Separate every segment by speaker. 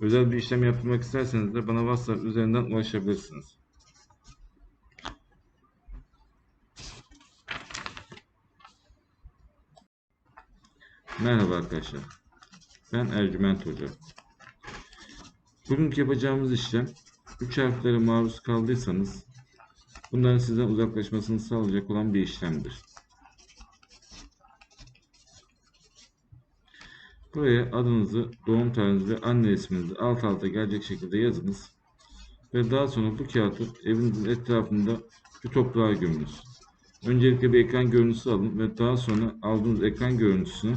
Speaker 1: özel bir işlem yaptırmak isterseniz de bana WhatsApp üzerinden ulaşabilirsiniz. Merhaba arkadaşlar. Ben Ercüment Hoca. Bugünkü yapacağımız işlem 3 harflere maruz kaldıysanız bunların sizden uzaklaşmasını sağlayacak olan bir işlemdir. Buraya adınızı, doğum tarihinizi ve anne isminizi alt alta gelecek şekilde yazınız. Ve daha sonra bu kağıdı evinizin etrafında bir toprağa gömünüz. Öncelikle bir ekran görüntüsü alın ve daha sonra aldığınız ekran görüntüsünü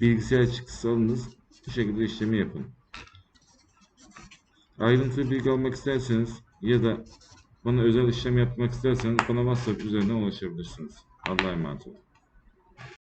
Speaker 1: bilgisayar çıktısı alınız. Bu şekilde işlemi yapın. Ayrıntılı bilgi almak isterseniz ya da bana özel işlem yapmak isterseniz bana WhatsApp üzerinden ulaşabilirsiniz. Allah'a emanet olun.